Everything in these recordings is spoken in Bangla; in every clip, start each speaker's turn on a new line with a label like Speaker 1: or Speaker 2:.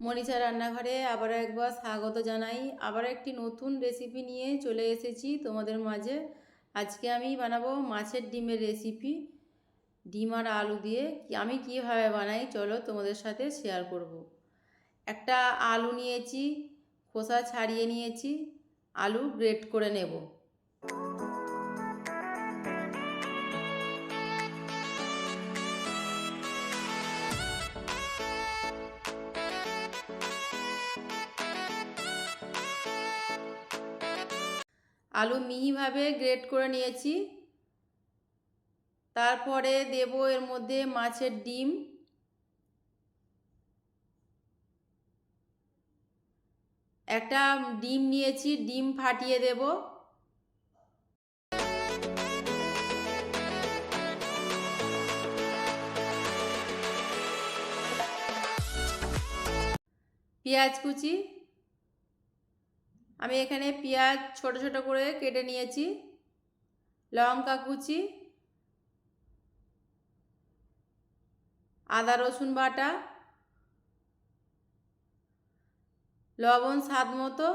Speaker 1: মনীষা রান্নাঘরে আবার একবার স্বাগত জানাই। আবার একটি নতুন রেসিপি নিয়ে চলে এসেছি তোমাদের মাঝে। আজকে আমি বানাবো মাছের ডিমের রেসিপি ডিম আর আলু দিয়ে আমি কীভাবে বানাই চলো তোমাদের সাথে শেয়ার করব। একটা আলু নিয়েছি, খোসা ছাড়িয়ে নিয়েছি, আলু গ্রেট করে নেব। আলু মিহিভাবে গ্রেট করে নিয়েছি। তারপরে দেব এর মধ্যে মাছের ডিম। একটা ডিম নিয়েছি, ডিম ফাটিয়ে দেব। পেঁয়াজ কুচি। আমি এখানে পেঁয়াজ ছোট ছোট করে কেটে নিয়েছি, লঙ্কা কুচি, আদা রসুন বাটা, লবণ স্বাদ মতো,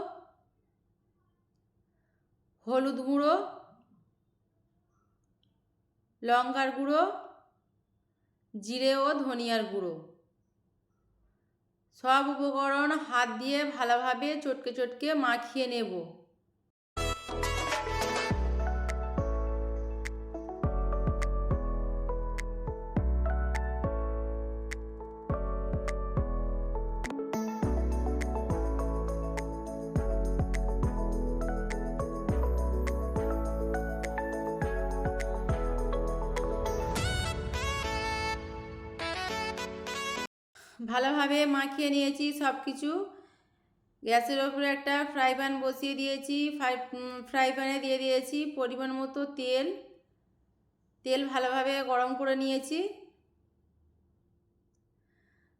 Speaker 1: হলুদ গুঁড়ো, লঙ্কার গুঁড়ো, জিরে ও ধনিয়ার গুঁড়ো। সব উপকরণ হাত দিয়ে ভালোভাবে চটকে চটকে মাখিয়ে নেব। ভালোভাবে মাখিয়ে নিয়েছি সব কিছু গ্যাসের ওপরে একটা ফ্রাই প্যান বসিয়ে দিয়েছি। ফ্রাই ফ্রাই প্যানে দিয়ে দিয়েছি পরিমাণ মতো তেল। তেল ভালোভাবে গরম করে নিয়েছি।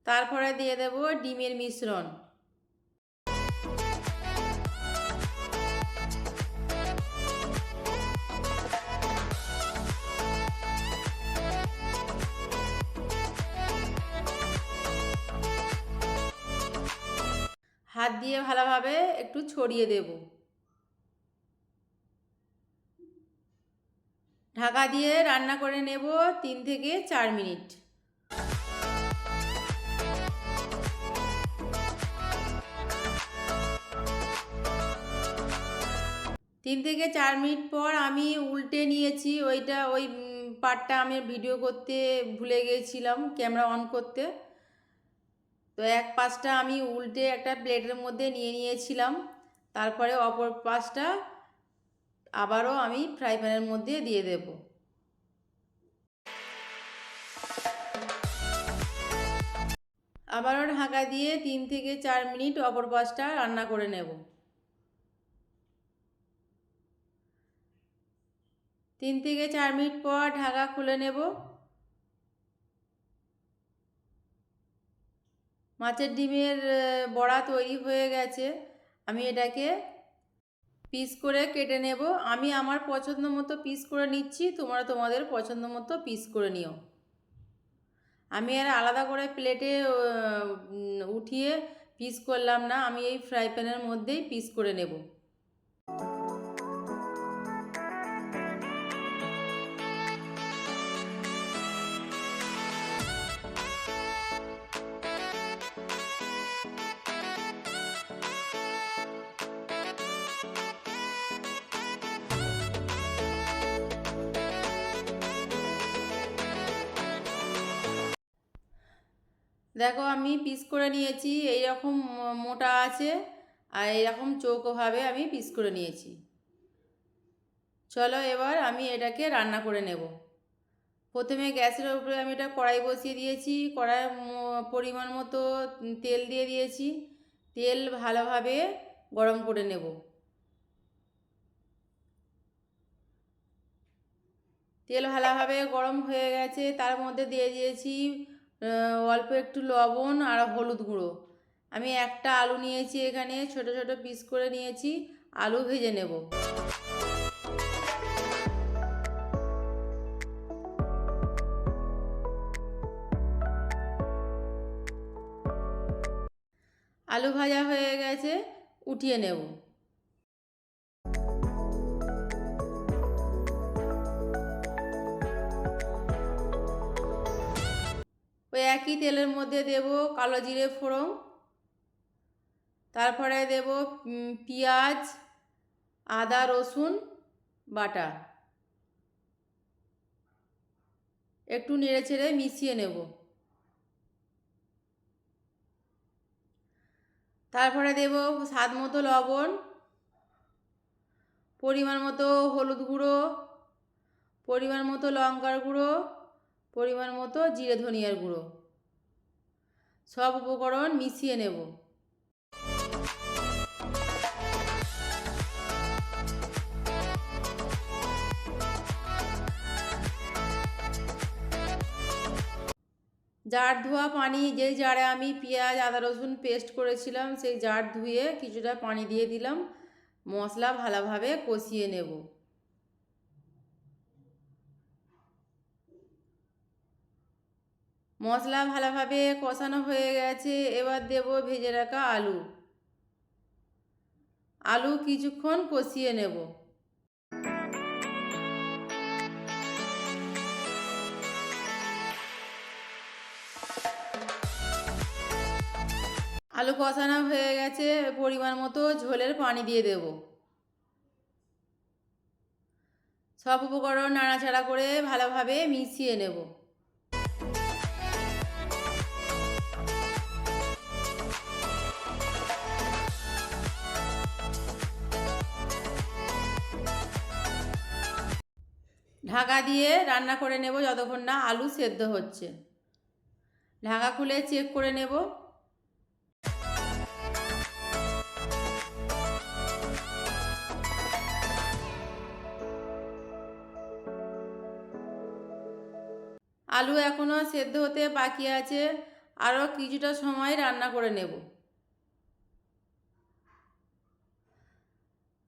Speaker 1: তারপরে দিয়ে দেব ডিমের মিশ্রণ। হাত দিয়ে ভালোভাবে একটু ছড়িয়ে দেব। ঢাকা দিয়ে রান্না করে নেব তিন থেকে চার মিনিট। তিন থেকে চার মিনিট পর আমি উল্টে নিয়েছি ওইটা, ওই পার্টটা আমি ভিডিও করতে ভুলে গিয়েছিলাম ক্যামেরা অন করতে। তো এক পাশটা আমি উল্টে একটা প্লেটের মধ্যে নিয়ে নিয়েছিলাম। তারপরে অপর পাশটা আবারও আমি ফ্রাই প্যানের মধ্যে দিয়ে দেব। আবারও ঢাকা দিয়ে তিন থেকে চার মিনিট অপর পাশটা রান্না করে নেব। তিন থেকে চার মিনিট পর ঢাকা খুলে নেব। মাছের ডিমের বড়া তৈরি হয়ে গেছে। আমি এটাকে পিস করে কেটে নেব। আমি আমার পছন্দ মতো পিস করে নিচ্ছি। তোমরা তোমাদের পছন্দ মতো পিস করে নিও। আমি আর আলাদা করে প্লেটে উঠিয়ে পিস করলাম না। আমি এই ফ্রাই প্যানের মধ্যেই পিস করে নেব। দেখো আমি পিস করে নিয়েছি এই রকম মোটা আছে, আর এইরকম চৌকোভাবে আমি পিস করে নিয়েছি। চলো এবার আমি এটাকে রান্না করে নেব। প্রথমে গ্যাসের উপরে আমি এটা কড়াই বসিয়ে দিয়েছি, কড়াই পরিমাণ মতো তেল দিয়ে দিয়েছি, তেল ভালোভাবে গরম করে নেব। তেল ভালোভাবে গরম হয়ে গেছে, তার মধ্যে দিয়ে দিয়েছি অল্প একটু লবণ আর হলুদ গুঁড়ো। আমি একটা আলু নিয়েছি এখানে, ছোট ছোট পিস করে নিয়েছি, আলু ভেজে নেব। আলু ভাজা হয়ে গেছে, উঠিয়ে নেব। একই তেলের মধ্যে দেব কালো জিরে ফোড়ন, তারপরে দেব পেঁয়াজ, আদা, রসুন বাটা একটু নেড়ে চেড়ে মিশিয়ে নেব। তারপরে দেব স্বাদ মতো লবণ, পরিমাণ মতো হলুদ গুঁড়ো, পরিমাণ মতো লঙ্কার গুঁড়ো পরিমাণ মতো জিরে ধনিয়ার গুঁড়ো। সব উপকরণ মিশিয়ে নেব। জার ধোয়া পানি, যেই জারে আমি পেঁয়াজ, আদা, রসুন পেস্ট করেছিলাম, সেই জার ধুয়ে কিছুটা পানি দিয়ে দিলাম। মশলা ভালোভাবে কষিয়ে নেব। মশলা ভালোভাবে কষানো হয়ে গেছে, এবার দেব ভেজে রাখা আলু। আলু কিছুক্ষণ কষিয়ে নেব। আলু কষানো হয়ে গেছে, পরিমাণ মতো ঝোলের পানি দিয়ে দেব। সব উপকরণ নাড়াচাড়া করে ভালোভাবে মিশিয়ে নেব। ঢাকা দিয়ে রান্না করে নেব যতক্ষণ না আলু সেদ্ধ হচ্ছে। ঢাকা খুলে চেক করে নেব। আলু এখনও সেদ্ধ হতে বাকি আছে। আরও কিছুটা সময় রান্না করে নেব।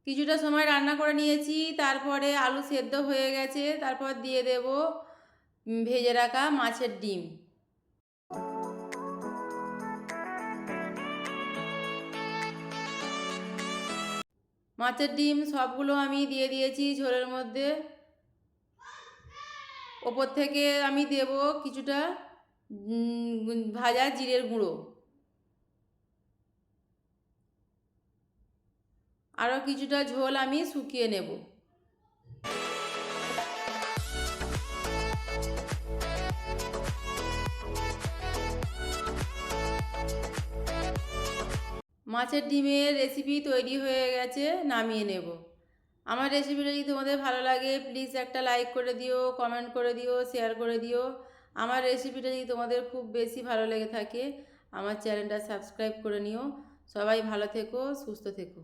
Speaker 1: কিছুটা সময় রান্না করে নিয়েছি, তারপরে আলু সেদ্ধ হয়ে গেছে, তারপর দিয়ে দেব ভেজে রাখা মাছের ডিম। মাছের ডিম সবগুলো আমি দিয়ে দিয়েছি ঝোলের মধ্যে। ওপর থেকে আমি দেব কিছুটা ভাজা জিরের গুঁড়ো। আরও কিছুটা ঝোল আমি শুকিয়ে নেব। মাছের ডিমের রেসিপি তৈরি হয়ে গেছে, নামিয়ে নেব। আমার রেসিপিটা যদি তোমাদের ভালো লাগে প্লিজ একটা লাইক করে দিও কমেন্ট করে দিও শেয়ার করে দিও। আমার রেসিপিটা যদি তোমাদের খুব বেশি ভালো লেগে থাকে, আমার চ্যানেলটা সাবস্ক্রাইব করে নিও। সবাই ভালো থেকো, সুস্থ থেকো।